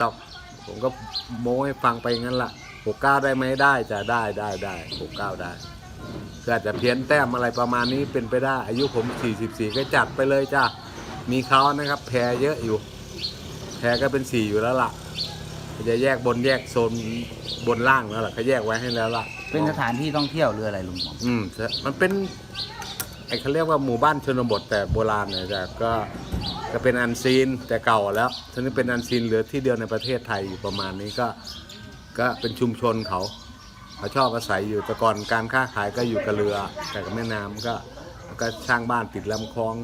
ครับผมก็โม้ให้ฟังไปงั้นละหกเก้าได้ไหมได้จะได้ได้ได้หกเก้าได้ก็อาจจะเพี้ยนแต้มอะไรประมาณนี้เป็นไปได้ อายุผม44ก็จัดไปเลยจ้ามีเขานะครับ แพรเยอะอยู่ แพรก็เป็น4อยู่แล้วล่ะก็จะแยกบนแยกโซนบนล่างแล้วล่ะเขาแยกไว้ให้แล้วล่ะเป็นสถานที่ท่องเที่ยวหรืออะไรลุงป๋องอืมมันเป็นไอ้เขาเรียกว่าหมู่บ้านชนบทแต่โบราณเนี่ยแต่ก็ ก็เป็นอันซีนแต่เก่าแล้วทีนี้เป็นอันซีนเหลือที่เดียวในประเทศไทยอยู่ประมาณนี้ก็ก็เป็นชุมชนเขาเขาชอบอาศัยอยู่แต่ก่อนการค้าขายก็อยู่กับเรือแต่กับแม่น้ำก็ก็สร้างบ้านติดลำคลอง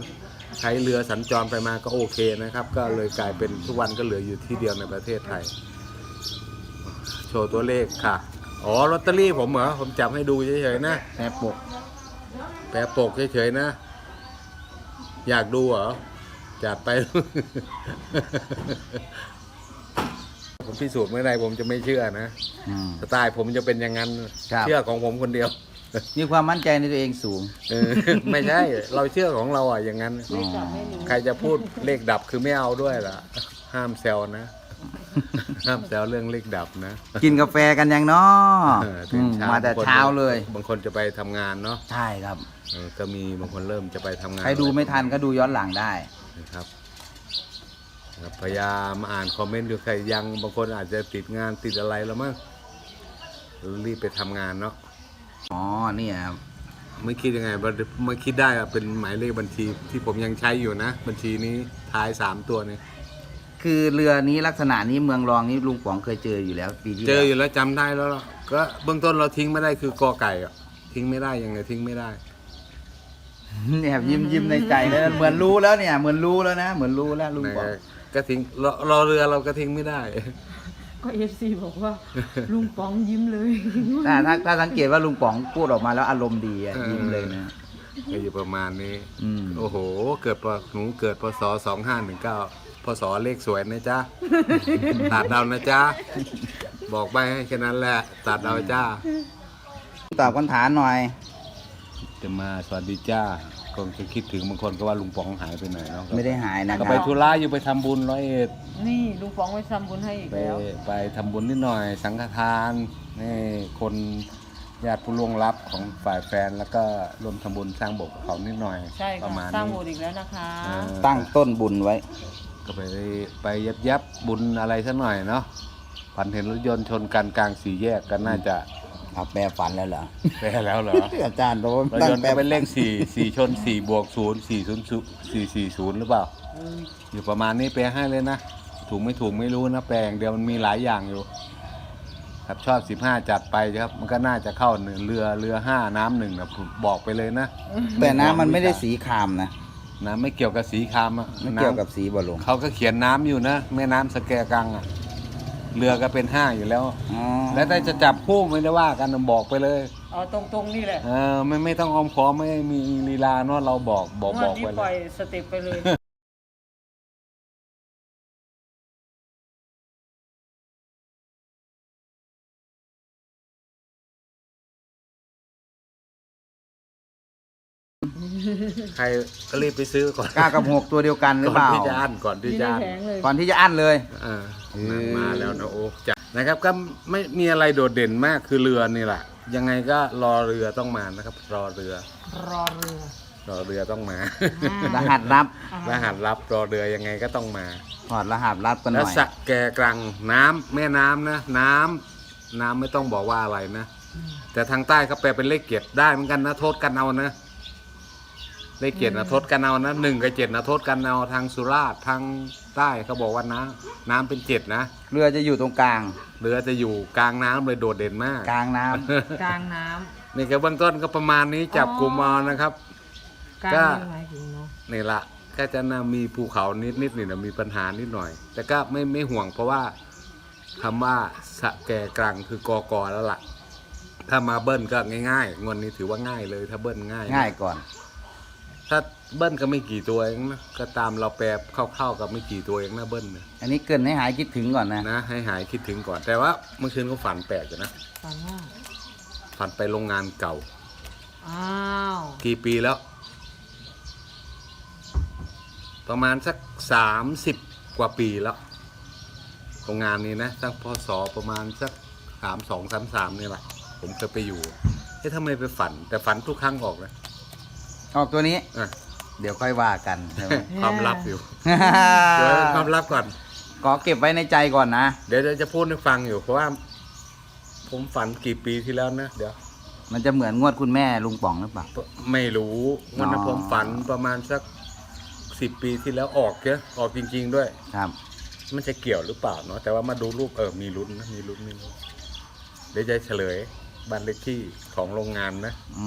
ใช้เรือสัญจรไปมาก็โอเคนะครับ ก็เลยกลายเป็นทุกวันก็เหลืออยู่ที่เดียวในประเทศไทย โชว์ตัวเลขค่ะ อ๋อลอตเตอรี่ผมเหรอผมจับให้ดูเฉยๆนะแปรปกแปะปกเฉยๆนะ อยากดูเหรอ จัดไป ผมพิสูจน์ไม่ได้ผมจะไม่เชื่อนะอืม สไตล์ผมจะเป็นอย่างนั้น ครับ เชื่อของผมคนเดียวมีความมั่นใจในตัวเองสูง เออไม่ใช่ เราเชื่อของเราอะอย่างนั้นอ๋อใครจะพูดเลขดับคือไม่เอาด้วยล่ะ ห้ามแซวนะ ห้ามแซวเรื่องเลขดับนะกินกาแฟกันยังเนาะเออตื่นมเช้ามาแต่เช้าเลย บางคนจะไปทำงานเนาะใช่ครับ เออก็มีบางคนเริ่มจะไปทำงานใครดูไม่ทันก็ดูย้อนหลังได้ นะครับครับพยายามอ่านคอมเมนต์ดูใครยังบางคนอาจจะติดงานติดอะไรแล้วมั้งรีบไปทำงานเนาะอ๋อเนี่ยครับไม่คิดยังไงบัดไม่คิดได้อะเป็นหมายเลขบัญชีที่ผมยังใช้อยู่นะ บัญชีนี้ท้ายสามตัวนี้คือเรือนี้ลักษณะนี้เมืองรองนี้ลุงป๋องเคยเจออยู่แล้วปีที่เจออแล้วยู่แล้วจำได้แล้วล่ะก็เบื้องต้นเราทิ้งไม่ได้คือกอไก่อะทิ้งไม่ได้ยังไงทิ้งไม่ได้ เนี่ยยิ้มยิ้มในใจแล้วเหมือนรู้แล้วเนี่ย เหมือนรู้แล้วนะเหมือนรู้แล้วลุงนะป๋องก็ทิ้งรอรอเรือเราก็ทิ้งไม่ได้ ก็เอฟซีบอกว่า ลุงป๋องยิ้มเลยถ้าถ้าถ้าสังเกตว่าลุงป๋องพูดออกมาแล้วอารมณ์ดีอะเออยิ้มเลยนะก็อยู่ประมาณนี้อืมโอ้โห เกิดปหนูเกิดพศสองห้าหนึ่งเก้าพศเลขสวยนะจ๊ะ ตัดเดานะจ๊ะ บอกไปให้แค่นั้นแหละ ตัดเดาจ้า ตอบคำถามหน่อย จะมาสวัสดีจ้าคงจะคิดถึงบางคนก็ว่าลุงป๋องหายไปไหนเนาะไม่ได้หายนะคก็รับไปธุระอยู่ไปทำบุญร้อยเอ็ดนี่ลุงป๋องไปทำบุญให้อีกไปแล้ว ไปทำบุญนิดหน่อย สังฆทานนี่คนญาติผู้ล่วงลับของฝ่ายแฟนแล้วก็รวมทำบุญสร้างโบสถ์กับเขานิดหน่อยใช่ปค่ะระมาณสร้างนี้โบสถ์อีกแล้วนะคะ เออ ตั้งต้นบุญไว้ ก็ไปไปยับยับบุญอะไรสักหน่อยเนาะฝันเห็นรถยนต์ชนกันกลางสี่แยกก็น่าจะ เอาแปลฝันแล้วเหรอแพ้แล้วเหรออาจารย์โดนรถยนต์ก็เป็นเลขสี่สี่ชนสี่บวกศูนย์สี่ศูนย์สี่สี่ศูนย์หรือเปล่า อยู่ประมาณนี้แปลให้เลยนะ ถูกไม่ถูกไม่รู้นะ แปลอย่างเดียวมันมีหลายอย่างอยู่ ครับชอบสิบห้าจัดไปครับ มันก็น่าจะเข้าหนึ่งเรือเรือห้าน้ำหนึ่งนะผมบอกไปเลยนะ แต่น้ำมันไม่ได้สีครามนะน้ำไม่เกี่ยวกับสีครามอะไม่เกี่ยวกับน้สีบอลงำเขาก็เขียนน้ำอยู่นะ แม่น้ำสแกกังอะเรือก็เป็นห้าอยู่แล้ว อ๋อ แล้วถ้าจะจับคู่ไม่ได้ว่ากันบอกไปเลยเอาตรงๆนี่แหละเออไม่ไม่ต้องออมขอมไม่มีลีลาเนาะเราบอกบอกงบวอดกนี้ไปปเลล่อยยสเต็ปไปเลยใครก็รีบไปซื้อก่อนเก้ากับหกตัวเดียวกันหรือก่อนเปล่าที่จะอั้นก่อนที่ที่จะในอั้นแผงเลยก่อนที่จะอั้นเลยเออเออมาแล้วนะโอ้จัด นะครับก็ไม่มีอะไรโดดเด่นมากคือเรือนี่แหละยังไงก็รอเรือต้องมานะครับ รอเรือ รอเรือรอเรือต้องมารหัสลับรหัสรับรอเรือยังไงก็ต้องมาถอดรหัสลับกันหแล้วน่อยสระแกกลังน้ำแม่น้ำนะน้ำน้ำไม่ต้องบอกว่าอะไรนะ แต่ทางใต้เขาแปลเป็นเลขเกียรติได้เหมือนกันนะโทษกันเอานะเลขเกียรตินะโทษกันเอานะหนึ่งกับเจ็ดนะโทษกันเอาทางสุราษฎร์ทาง ใต้เขาบอกว่าน้ำน้ำเป็นเจ็ดนะเรือจะอยู่ตรงกลาง เรือจะอยู่กลางน้ำเลยโดดเด่นมาก กลางน้ำ กลางน้ำนี่ก็เบื้องต้นก็ประมาณนี้จับกลุ่มเอานะครับ กลางก็นี่หมายถึงเนาะนี่ละก็จะน่ามีภูเขานิดนิดๆนี่นะมีปัญหานิดหน่อย แต่ก็ไม่ไม่ห่วงเพราะว่าคำว่าสะแกกลางคือกอกอแล้วล่ะ ถ้ามาเบิ้ลก็ง่ายๆงวดนี้ถือว่าง่ายเลย ถ้าเบิ้ลง่ายง่ายก่อน ถ้าเบิ้ลก็ไม่กี่ตัวเองนะก็ตามเราแปลเข้าๆกับไม่กี่ตัวเองนะเบิ้ลนะอันนี้เกรินให้หายคิดถึงก่อนนะ นะให้หายคิดถึงก่อน แต่ว่าเมื่อคืนก็ฝันแปลกอยู่นะฝันว่าฝันไปโรงงานเก่า อ้าวกี่ปีแล้ว ประมาณสักสามสิบกว่าปีแล้วโรงงานนี้นะตั้งพศประมาณสักสามสองสามสามนี่แหละผมเคยไปอยู่เอ๊ะทำไมไปฝัน แต่ฝันทุกครั้งออกนะ ออกตัวนี้ อะเดี๋ยวค่อยว่ากันใช่ไหม ความลับอยู่เดี๋ยวความลับก่อน ขอเก็บไว้ในใจก่อนนะเดี๋ยวเดี๋ยวจะพูดให้ฟังอยู่เพราะว่า ผมฝันกี่ปีที่แล้วนะเดี๋ยว มันจะเหมือนงวดคุณแม่ลุงป๋องหรือเปล่า ไม่รู้วันนั้นอ๋อผมฝันประมาณสักสิบปีที่แล้วออกเยอะออกจริง ๆ ด้วย ครับ มันจะเกี่ยวหรือเปล่าเนาะแต่ว่ามาดูรูปเออมีลุ้นนะมีลุ้นมีลุ้นเดี๋ยวจะเฉลยบ้านเลขที่ของโรงงานนะ อื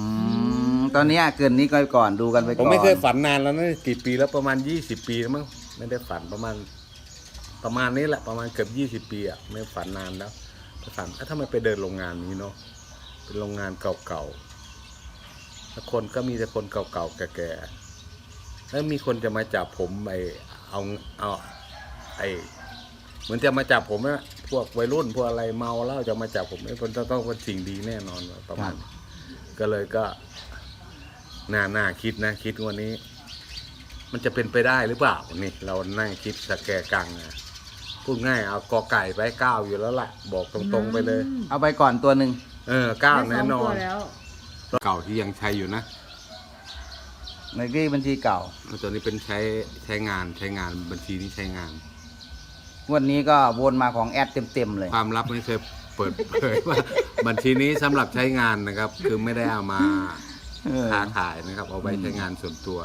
ม ตอนเนี้ยเกินนี้ก็ก่อนดูกันไปก่อนผมไม่เคยฝันนานแล้วนะกี่ปีแล้วประมาณยี่สิบปีแล้วมั้งไม่ได้ฝันประมาณ ประมาณนี้แหละประมาณเกือบยี่สิบปีอะไม่ฝันนานแล้วฝันเอ้าทำไมไปเดินโรงงานนี้เนาะเป็นโรงงานเก่าๆแล้วคนก็มีแต่คนเก่าๆแก่ๆแล้วมีคนจะมาจับผมไปเอาเอาไอเหมือนจะมาจับผมอะพวกวัยรุ่นพวกอะไรเมาแล้วจะมาจับผมไอ้คนต้องต้องเป็นสิ่งดีแน่นอนประมาณก็เลยก็ น่าน่าคิดนะคิดวันนี้ มันจะเป็นไปได้หรือเปล่านี่ เรานั่งคิดสแกกังอะพูดง่ายเอากอไก่ไปเก้าอยู่แล้วล่ะ บอกตรงๆไปเลย เอาไปก่อนตัวหนึ่งเออเก้าได้แน่สงนอตัวนแล้วเก่าที่ยังใช้อยู่นะในกี้บัญชีเก่าแล้วตัวนี้เป็นใช้ใช้งานใช้งานบัญชีนี้ใช้งานงวดนี้ก็วนมาของแอดเต็มๆเลย ความลับไม่เคยเปิดเผยว่า บัญชีนี้สำหรับใช้งานนะครับ คือไม่ได้เอามา เออ ค้าขายนะครับ เอาไว้ใช้งานส่วนตัว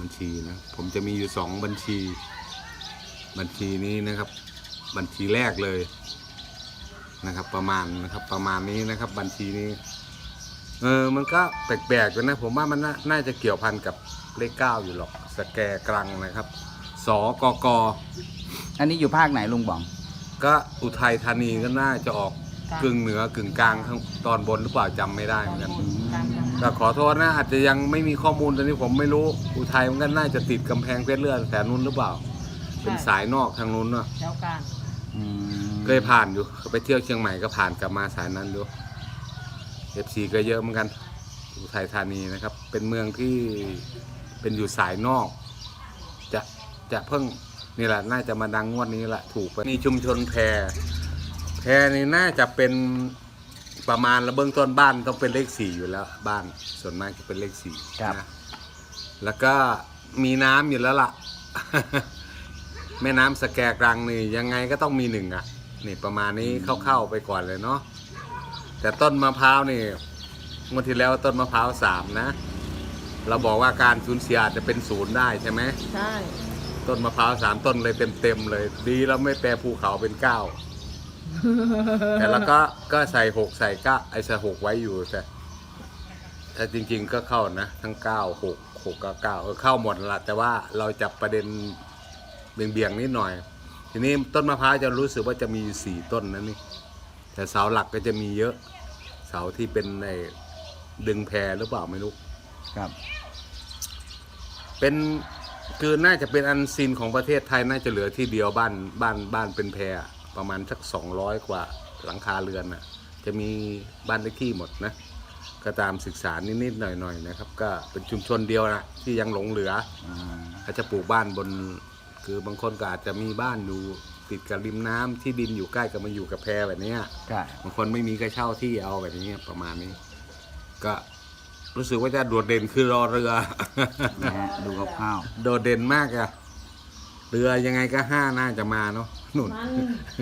บัญชีนะ ผมจะมีอยู่สองบัญชี บัญชีนี้นะครับ บัญชีแรกเลยนะครับ ประมาณนะครับ ประมาณนี้นะครับ บัญชีนี้เออมันก็แปลกๆอยู่นะ ผมว่ามันน่าน่าจะเกี่ยวพันกับเลขเก้าอยู่หรอกสแกกรังนะครับสกก อันนี้อยู่ภาคไหนลุงป๋อง ก็อุทัยธานีก็น่าจะออก กึ่งเหนือกึ่งกลางข้างตอนบนหรือเปล่าจำไม่ได้เหมือนกันก็ขอโทษนะอาจจะยังไม่มีข้อมูลตอนนี้ผมไม่รู้อุทัยมันก็น่าจะติดกำแพงเพชรเลือดแถวนู้นหรือเปล่า เป็นสายนอกทางนู้นเนาะแถวกลางอืมเคยผ่านอยู่ไปเที่ยวเชียงใหม่ก็ผ่านกลับมาสายนั้นอยู่เอฟซีก็เยอะเหมือนกันอุทัยธานีนะครับ เป็นเมืองที่เป็นอยู่สายนอก จะจะเพิ่งนี่แหละน่าจะมาดังงวดนี้แหละถูกไปนี่ชุมชนแพร แพรนี่น่าจะเป็นประมาณระเบื้องต้นบ้านต้องเป็นเลขสี่อยู่แล้ว บ้านส่วนมากจะเป็นเลขสี่ครับ นะแล้วก็มีน้ำอยู่แล้วล่ะ แม่น้ำสแกกรังนี่ยังไงก็ต้องมีหนึ่งอะนี่ประมาณนี้เข้าๆไปก่อนเลยเนาะแต่ต้นมะพร้าวนี่งวดที่แล้วต้นมะพร้าวสามนะ เราบอกว่าการสูญเสียอาจจะเป็นศูนย์ได้ใช่ไหม ใช่ ต้นมะพร้าวสามต้นเลยเต็มๆเลย ดีแล้วไม่แปลภูเขาเป็นเก้า แต่แล้วก็ก็ใส่หกใส่เก้าไอ้ใส่หกไว้อยู่แต่แต่จริง ๆ ก็เข้านะ ทั้งเก้าหกหกกับเก้าเออเข้าหมดละแต่ว่าเราจับประเด็นเบี่ยงๆนิดหน่อย ทีนี้ต้นมะพร้าวจะรู้สึกว่าจะมีอยู่สี่ต้นนะนี่ แต่เสาหลักก็จะมีเยอะ เสาที่เป็นไอ้ดึงแพรหรือเปล่าไม่รู้ครับ เป็นคือน่าจะเป็นอันซีนของประเทศไทยน่าจะเหลือที่เดียวบ้านบ้านบ้านเป็นแพร ประมาณสักสองร้อยกว่าหลังคาเรือนน่ะจะมีบ้านเลขที่หมดนะก็ตามศึกษานิดๆหน่อยๆนะครับ ก็เป็นชุมชนเดียวนะที่ยังหลงเหลืออืมเขาจะปลูกบ้านบน คือบางคนก็อาจจะมีบ้านอยู่ติดกับริมน้ำที่ดินอยู่ใกล้กับมาอยู่กับแพแบบเนี้ยใช่บางคนไม่มีก็เช่าที่เอาแบบนี้ประมาณนี้ ก็รู้สึกว่าจะโดดเด่นคือรอเรือนะฮะดูคร่าวโดดเด่นมากอะเรือยังไงก็ห้าน่าจะมาเนาะ นุ่นมัน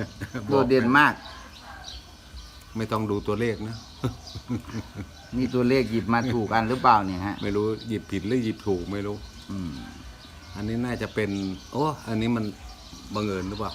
ๆโดดเด่นมาก ไม่ต้องดูตัวเลขนะนี่ตัวเลขหยิบมาถูกกันหรือเปล่าเนี่ยฮะ ไม่รู้หยิบผิดหรือหยิบถูกไม่รู้ อืม อันนี้น่าจะเป็น โอ้ อันนี้มันบังเอิญหรือเปล่า